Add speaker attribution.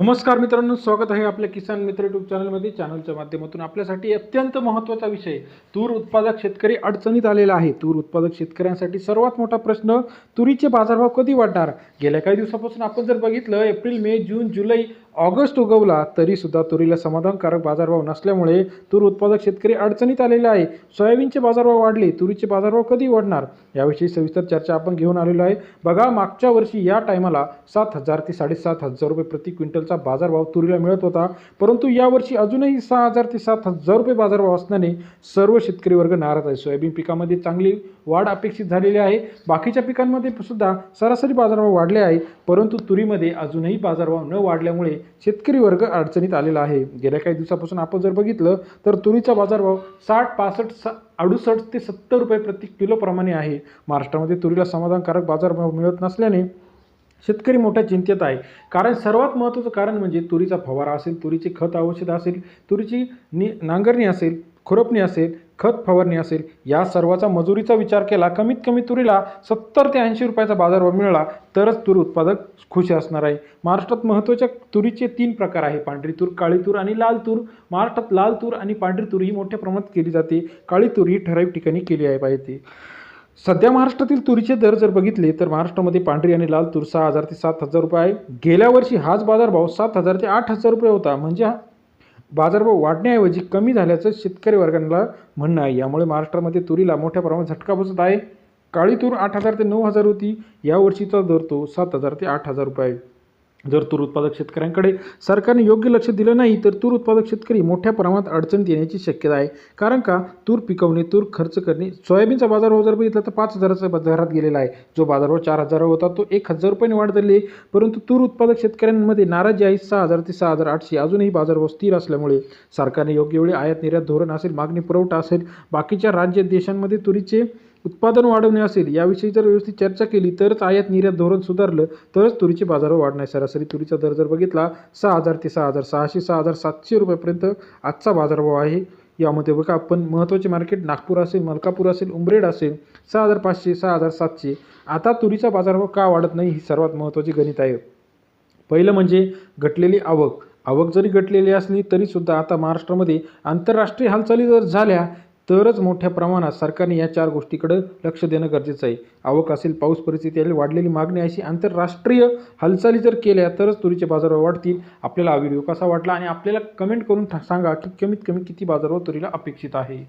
Speaker 1: नमस्कार मित्रांनो स्वागत आहे आपल्या किसान मित्र युट्यूब चॅनलमध्ये. चॅनलच्या माध्यमातून आपल्यासाठी अत्यंत महत्त्वाचा विषय तूर उत्पादक शेतकरी अडचणीत आलेला आहे. तूर उत्पादक शेतकऱ्यांसाठी सर्वात मोठा प्रश्न तुरीचे बाजारभाव कधी वाढणार? गेल्या काही दिवसापासून आपण जर बघितलं एप्रिल मे जून जुलै ऑगस्ट उगवला तरी सुद्धा तुरीला समाधानकारक बाजारभाव नसल्यामुळे तूर उत्पादक शेतकरी अडचणीत आलेला आहे. सोयाबीनचे बाजारभाव वाढले तुरीचे बाजारभाव कधी वाढणार? याविषयी सविस्तर चर्चा आपण घेऊन आलेलो आहे. बघा मागच्या वर्षी या टायमाला सात हजार ते साडेसात हजार रुपये प्रति क्विंटलचा बाजारभाव तुरीला मिळत होता. परंतु यावर्षी अजूनही सहा हजार ते सात हजार रुपये बाजारभाव असल्याने सर्व शेतकरी वर्ग नाराज आहे. सोयाबीन पिकामध्ये चांगली वाढ अपेक्षित झालेली आहे. बाकीच्या पिकांमध्ये सुद्धा सरासरी बाजारभाव वाढले आहे. परंतु तुरीमध्ये अजूनही बाजारभाव न वाढल्यामुळे शेतकरी वर्ग अडचणीत आलेला आहे. गेल्या काही दिवसापासून आपण जर बघितलं तर तुरीचा बाजारभाव साठ पासष्ट सा अडुसष्ट ते सत्तर रुपये प्रति किलोप्रमाणे आहे. महाराष्ट्रामध्ये तुरीला समाधानकारक बाजारभाव मिळत नसल्याने शेतकरी मोठ्या चिंतेत आहे. कारण सर्वात महत्त्वाचं कारण म्हणजे तुरीचा फवारा असेल तुरीचे खत औषध असेल तुरीची नि नांगरणी असेल खुरपणी असेल खत फवारणी असेल या सर्वाचा मजुरीचा विचार केला कमीत कमी तुरीला सत्तर ते ऐंशी रुपयाचा बाजारभाव मिळाला तरच तूर उत्पादक खुश असणार आहे. महाराष्ट्रात महत्त्वाच्या तुरीचे तीन प्रकार आहे पांढरी तूर काळी तूर आणि लाल तूर. महाराष्ट्रात लाल तूर आणि पांढरी तूर ही मोठ्या प्रमाणात केली जाते. काळी तूर ही ठराविक ठिकाणी केली आहे पाहिजे. सध्या महाराष्ट्रातील तुरीचे दर जर बघितले तर महाराष्ट्रामध्ये पांढरी आणि लाल तूर सहा हजार ते सात हजार रुपये आहे. गेल्या वर्षी हाच बाजारभाव सात हजार ते आठ हजार रुपये होता. म्हणजे हा बाजारभाव वाढण्याऐवजी कमी झाल्याचं शेतकरी वर्गांना म्हणणं आहे. यामुळे महाराष्ट्रामध्ये तुरीला मोठ्या प्रमाणात झटका बसत आहे. काळी तूर आठ हजार ते नऊ हजार होती. यावर्षीचा दर तो सात हजार ते आठ हजार रुपये जर तूर उत्पादक शेतकऱ्यांकडे सरकारने योग्य लक्ष दिलं नाही तर तूर उत्पादक शेतकरी मोठ्या प्रमाणात अडचणीत येण्याची शक्यता आहे. कारण का? तूर पिकवणे तूर खर्च करणे सोयाबीनचा बाजारभाव हो जर बघितला तर पाच हजाराचा बाजारात गेलेला आहे. जो बाजारभाव चार हजार होता तो एक हजार रुपयाने वाढ झाली आहे. परंतु तूर उत्पादक शेतकऱ्यांमध्ये नाराजी आहे. सहा हजार ते सहा हजार आठशे अजूनही बाजारभाव स्थिर असल्यामुळे सरकारने योग्य वेळी आयात निर्यात धोरण असेल मागणी पुरवठा असेल बाकीच्या राज्य देशांमध्ये तुरीचे उत्पादन वाढवणे असेल याविषयी जर व्यवस्थित चर्चा केली तरच आयात निर्यात धोरण सुधारलं तरच तुरीचे बाजारभाव वाढणार. सरासरी तुरीचा दर जर बघितला सहा हजार ते सहा हजार सहाशे सहा हजार सातशे रुपयापर्यंत आजचा बाजारभाव आहे. यामध्ये बघा आपण महत्त्वाचे मार्केट नागपूर असेल मलकापूर असेल उमरेड असेल सहा हजार पाचशे सहा हजार सातशे. आता तुरीचा बाजारभाव का वाढत नाही ही सर्वात महत्त्वाची गणित आहे. पहिलं म्हणजे घटलेली आवक. आवक जरी घटलेली असली तरीसुद्धा आता महाराष्ट्रामध्ये आंतरराष्ट्रीय हालचाली जर झाल्या तरच मोठ्या प्रमाणात सरकारने या चार गोष्टीकडे लक्ष देणं गरजेचं आहे. आवक असेल पाऊस परिस्थिती वाढलेली मागणी अशी आंतरराष्ट्रीय हालचाली जर केल्या तरच तुरीचे बाजारभाव वाढतील. आपल्याला हा व्हिडिओ कसा वाटला आणि आपल्याला कमेंट करून सांगा की कमीत कमी किती बाजारभाव तुरीला अपेक्षित आहे?